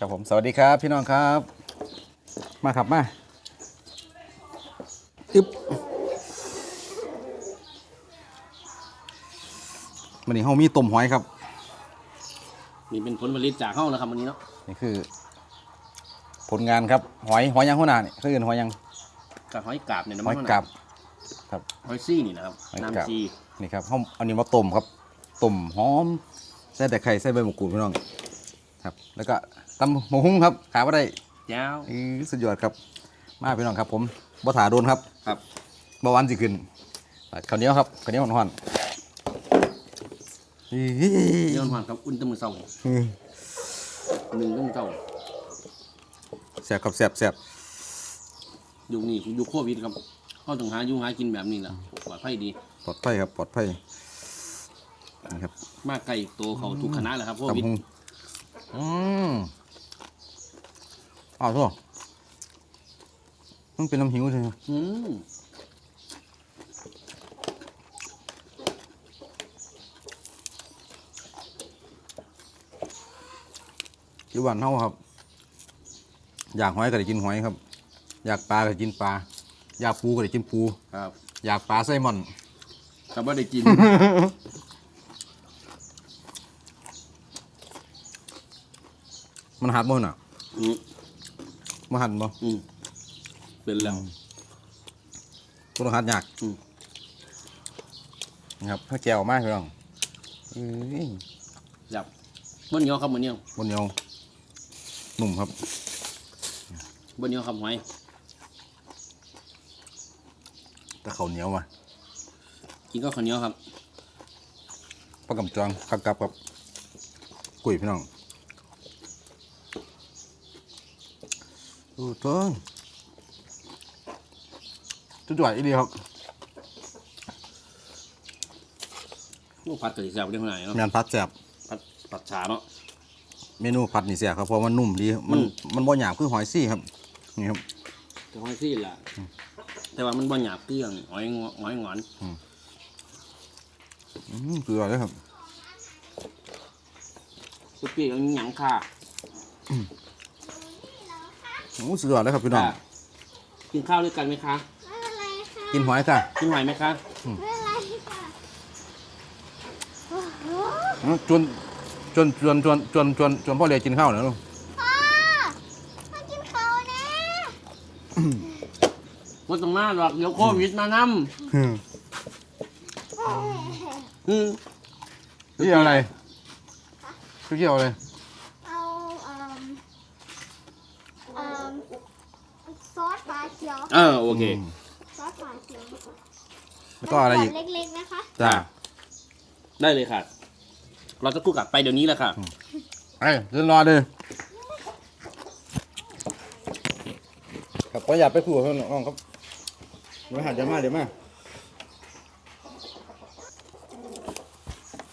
ครับผมสวัสดีครับพี่น้องครับ มาครับมาอึ๊บวันนี้เฮามีต้มหอยครับ นี่เป็นผลผลิตจากเฮาแล้วครับวันนี้เนาะนี่คือ ผลงานครับ หอยหอยยังหัวหน้านี่คืออื่นหอยยังกับหอยกาบเนี่ยนะหอยกาบครับหอยซี่นี่นะครับหอยกาบน้ำซีนี่ครับเฮาเอานี้มาต้มครับต้มหอมใส่แต่ไข่ใส่ใบมะกรูดพี่น้องครับ แล้วก็ ตำหมูหุ้งครับ ขาบ่ได้ยาวอื้อสุดยอดครับ มาพี่น้องครับ ผมบ่ถาโดนครับครับเบาหวานสิขึ้นข้าวเหนียวครับข้าวเหนียวห่อนๆอื้อ เดี๋ยวมันครับอุ่นแตะมือเศร้าหนึ่งต้องเศร้าแซ่บครับแซ่บแซ่บยุคนี้ยุคโควิดครับเขาต้องหาอยู่หากินแบบนี้แหละปลอดภัยดี ปลอดภัยครับปลอดภัยนะครับมากไก่โตเขาทุกคณะแหละครับโควิดตำหุงอืม อ้าวโทษมันเป็นน้ำหิวใช่ไหมอืมอยู่บ้านเฮาครับ อยากหอยก็ได้กินหอยครับ อยากปลาก็ได้กินปลา อยากปูก็ได้กินปู ครับอยากปลาไซลมอน แต่ว่าได้กิน มันหัดบ่น่ะ อืม มันหัดบ่อืมเป็นแล้วกูต้องหัดยากอืม นะครับถ้าแก้วมากพี่น้องอื้อจับบ่เหนียวครับบ่เหนียวบนเหนียวหนุ่มครับบ่เหนียวครับหอยแต่เขาวเหนียวมากินก็ข้าวเหนียวครับ ปลากำจองคักกับกับกุยพี่น้อง ดูต้นจุดจ่อยอีดีครับลูกผัดกระดิ่งแซ่บได้ขนาดไหนเนาะงานพัดแสบผัดผัดชาเนาะ เมนูผัดนี่เสียครับเพราะมันนุ่มดีมันอืม มันบ่หยาบคือหอยซี่ครับนี่ครับ แต่หอยซี่ล่ะ แต่ว่ามันบ่หยาบเกลี้ยงหอยงอหอยหงอนอืมเกลือเลยครับ สุกี้เอาหยังค่ะ โอ้สุดยอดเลยครับพี่น้อง ค่ะกินข้าวด้วยกันไหมคะ ไม่เป็นไรค่ะกินหอยค่ะกินหอยไหมคะไม่เป็นไรค่ะโอ้โหอืมจวนจวนจวนจวนจวนจวนจวนพ่อเรียกินข้าวเหรอลูกพ่อมากินข้าวนะว่าต้องมาหรอกเดี๋ยวโควิดมานำอืมพี่เอาอะไรพี่เอาอะไร เอาเอ่มเอ่ม ซอสปลาเขียว เออโอเคซอสปลาเขียวแล้วก็อะไรอีกเป็นขวดเล็กๆนะคะจ้าได้เลยค่ะ เราจะกู้กลับไปเดี๋ยวนี้แหละค่ะไอ้เดินรอเลยครับก็อย่าไปขู่เขาน้องครับเดี๋ยวหาเดี๋ยวมาเดี๋ยวมา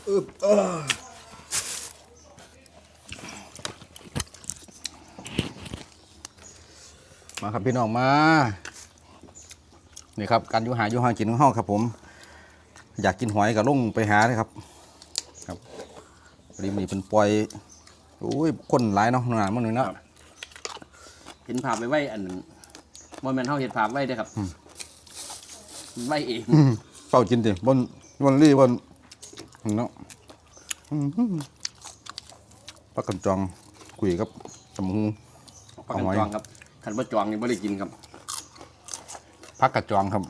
อึบเอ้อ มาครับพี่น้องมา นี่ครับการอยู่หาอยู่หากินของเฮาครับ ผม อยากกินหอยก็ลงไปหาเลยครับ ครับริมนี่เป็นปล่อยโอ้ยคนหลายเนาะหนามันหนึ่งเนาะเห็นภาพไว้ไว้อันว่าแมนเท่าเห็นภาพไว้ได้อครับไว้เองอื้อเฝ้ากินดิบนบนรี่บนเนาะอื้อหือปลากกันจองคุยกับตำหูพักกันจองครับ ขันว่าจองนี่ไม่ได้กินครับพักกระจองครับ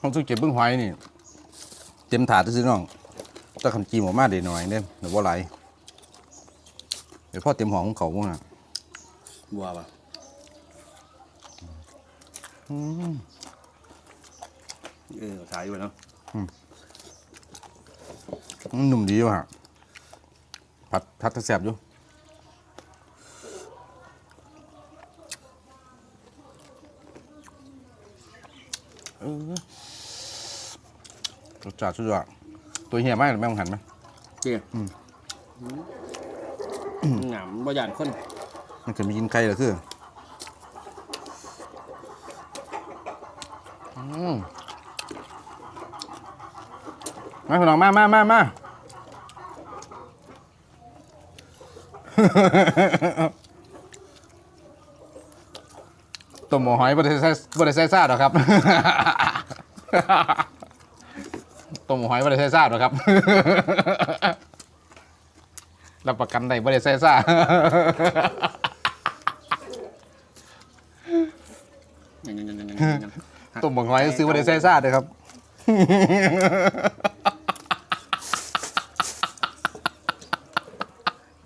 ห้องสุกเก็บเบื้องหอยนี่ เต็มถาดซื้อน้องแตะคำจีมออกมาเดี๋ยวหน่อยเนี่ยหรือว่าไรเดี๋ยวพ่อเต็มหองของเขาบ้างอะบัวป่ะเออถ่ายอยู่เนาะมันหนุ่มดีว่ะ ผัดผัดแสบอยู่เออรสจัดสุดยอดตัวเหี้ยมากเลยแม่งหันไหมเจ๊หงามบ่หยานคนมันเคยมีกินไก่เหรอคืออืมมาพี่น้องมามามามา ต้มหมูหอยบ่ได้ใส่บ่ได้ใส่ซ่าหรอกครับต้มหมูหอยบ่ได้ใส่ซ่าหรอกครับรับประกันได้บ่ได้ใส่ซ่ายังยังยังยังยังต้มหมูหอยซื้อบ่ได้ใส่ซ่าเด้อครับ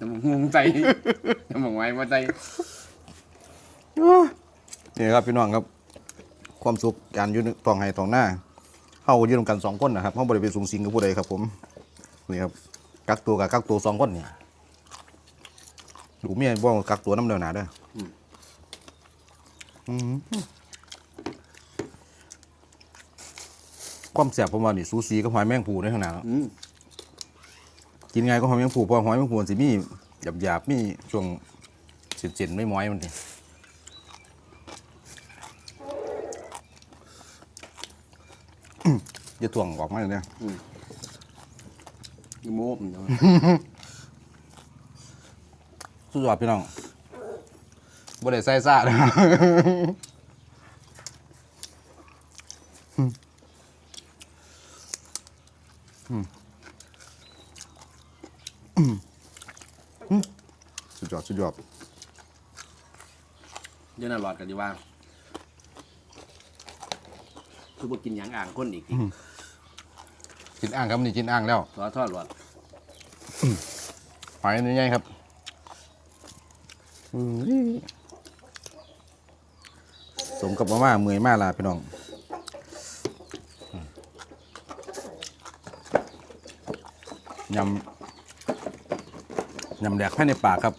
น้ำมัน งงใจน้ำมันไว้ว่าใจนี่ครับพี่น้องครับ ความสุขการอยู่ในตองไห้ตองหน้าเฮาอยู่ร่วมกันสองคนนะครับเฮาบ่ได้ไปสูงสิงกับผู้ใดครับ ผมนี่ครับกักตัวกับกักตัวสองคนนี่ดูเมียบ่กักตัวน้ำเดียวหนาเด้อออืมความแสบผมว่านี่สูสีกับหอยแมงภูในขางหนาดอืมกินไงก็หอยแมงภูเพราะหอยแมงภูมั นสิมีหยาบๆมีช่วงเจ็นๆไม่ม้อยมันดิอย่าถ่วงออกมาเลยเนี่ยอีโมบเนาะสุดยอดพี่น้องบ่ได้ใส่ซ่านะสุด ยอดสุดยอดเดี๋ยวน่าหลอดกันดีว่าคือบ่กินหยังอ่างคนอีกทีกินอ่างครับนี่กินอ่างแล้วรอทอดหลอดหอยนี่ไงครับอื้อสมกับมาม่าเมื่อยมากล่ะพี่น้องยำยำแดกให้ในปากครับ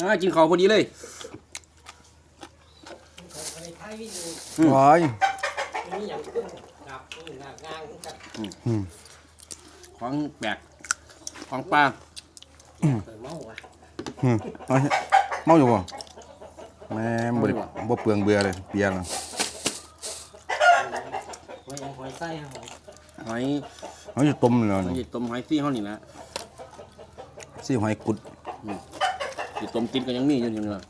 อ่ากินข้าวพอดีเลยโอ้ยของแปลกของปลาอืมเอาเถอะเมาอยู่บ่แม่งบ่ได้บ่เปลืองเบื่อเลยเปียกแล้วหอยหอยไส้ครับผมหอยเอาอยู่ต้มเลยหอยนี่ต้มหอยซี่เฮานี่นะ สิหอยกุดสิต้มติดก็ยังมีอยู่นี่นะ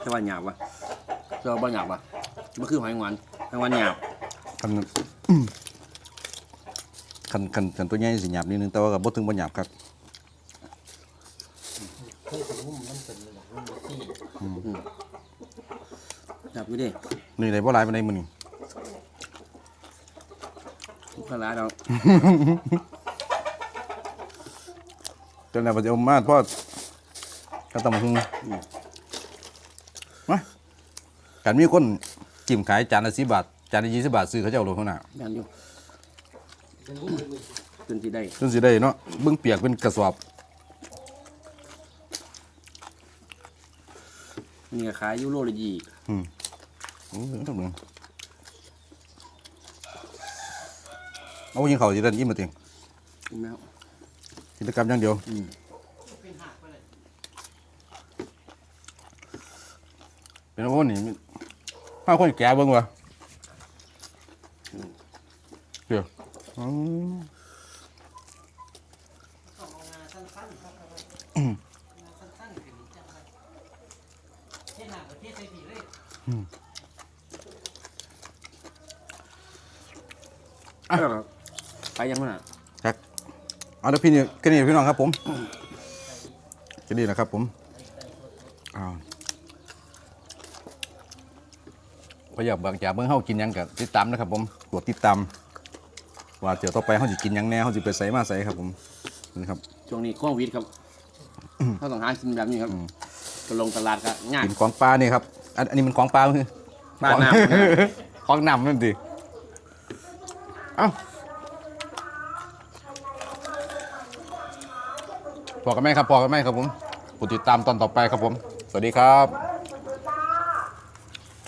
แต่ว่าหยาบวะแต่ว่าบ่หยาบวะมันคือหอยหวานหอยหวานหยาบคันคันคันคันตัวใหญ่สิหยาบนิดนึงแต่ว่าก็บ่ถึงบ่หยาบครับคือถึงหุ้มมันเป็นแบบหุ้มที่หยาบอยู่เดินี่ได้บ่หลายปานใดมื้อนี้ปลาร้าเรา จนแล้วบ่จะเอามาทอดกระตำหุงมากันมีคนจิ้มขายจานละ10บาทจานละ20บาทซื้อเขาเจ้าโลเท่านั้นย่านอยู่เป็นหุ้มเลยจนสิได้จนสิได้เนาะเบิ่งเปียกเป็นกระสอบ นี่ก็ขายยูโรละยี่อืมโอ้ยต้องเบิ่งเอายิงเขาสิได้อิ่มมาติงแมว กิจกรรมอย่างเดียวอืมเป็นว่านี่มีห้าคนแก่เบิ่งวะเดี๋ยวอืมต้องเอางาสั้นๆครับงาสั้นๆเป็นจังไรเท่หนาประเทศไทยดีเลยไปยังไงน่ะครับ เอาเดี๋ยวพี่นี่แค่นี้พี่น้องครับผมแค่นี้นะครับผมอ้าวพยายามบางจากเบิ่งเฮากินหยังกับติดตามนะครับผมกดติดตามว่าเดี๋ยวต่อไปเฮาสิกินหยังแน่เฮาสิไปใส่มาใส่ครับผมนี่ครับช่วงนี้โควิดครับเขาต้องหากินแบบนี้ครับก็ลงตลาดก็ง่ายกินของปลานี่ครับอันอันนี้มันของปลาคือปลาน้ำของน้ำนั่นดิเอ้า พอกันไหมครับพอกันไหมครับผมกดติดตามตอนต่อไปครับผม สวัสดีครับ